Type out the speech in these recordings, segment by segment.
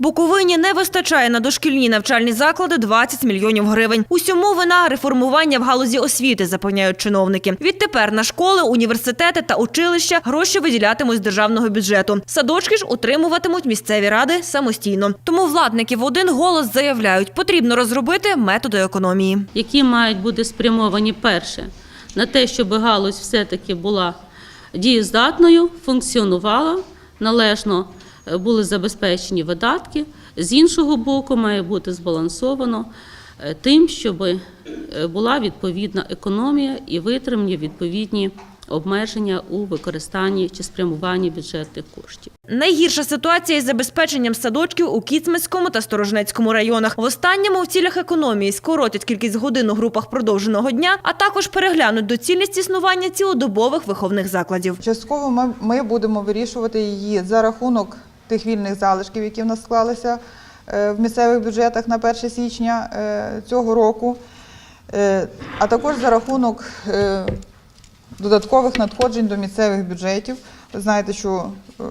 Буковині не вистачає на дошкільні навчальні заклади 20 мільйонів гривень. Усьому вина реформування в галузі освіти, запевняють чиновники. Відтепер на школи, університети та училища гроші виділятимуть з державного бюджету. Садочки ж утримуватимуть місцеві ради самостійно. Тому владники в один голос заявляють, потрібно розробити методи економії. які мають бути спрямовані перше на те, щоб галузь все-таки була дієздатною, функціонувала належно, були забезпечені видатки. З іншого боку, має бути збалансовано е, тим, щоб е, була відповідна економія і витримані відповідні обмеження у використанні чи спрямуванні бюджетних коштів. Найгірша ситуація із забезпеченням садочків у Кіцманському та Сторожнецькому районах. В останньому в цілях економії скоротять кількість годин у групах продовженого дня, а також переглянуть доцільність існування цілодобових виховних закладів. Частково ми, ми будемо вирішувати її за рахунок тих вільних залишків, які в нас склалися е, в місцевих бюджетах на 1 січня е, цього року, Е, а також за рахунок додаткових надходжень до місцевих бюджетів. Знаєте, що е,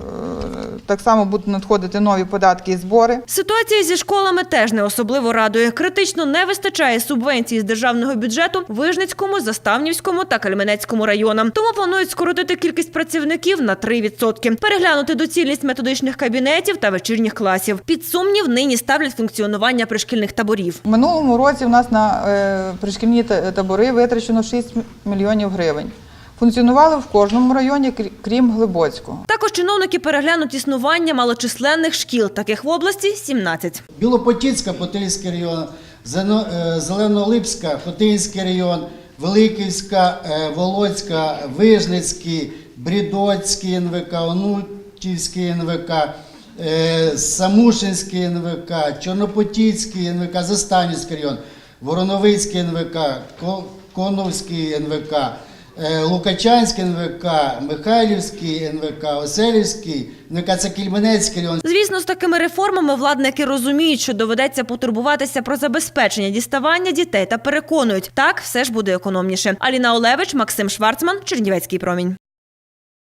так само будуть надходити нові податки і збори. Ситуація зі школами теж не особливо радує. Критично не вистачає субвенцій з державного бюджету Вижницькому, Заставнівському та Кальменецькому районам. Тому планують скоротити кількість працівників на 3%. Переглянути доцільність методичних кабінетів та вечірніх класів. Під сумнів нині ставлять функціонування пришкільних таборів. Минулому році у нас на е, пришкільні табори витрачено 6 мільйонів гривень. Функціонували в кожному районі, крім Глибоцького. Також чиновники переглянуть існування малочисленних шкіл. Таких в області 17. Білопотіцька, Потильський район, е, Зеленолипська, Хотинський район, Великівська, е, Волоцька, Вижницький, Брідоцький НВК, Онутівський НВК, е, Самушинський НВК, Чорнопотіцький НВК, Застанівський район, Вороновицький НВК, Ко- Коновський НВК, Лукачанський НВК, Михайлівський НВК, Оселівський НВК, це Кільменецький район. Звісно, з такими реформами владники розуміють, що доведеться потурбуватися про забезпечення діставання дітей та переконують, так все ж буде економніше. Аліна Олевич, Максим Шварцман, Чернівецький промінь.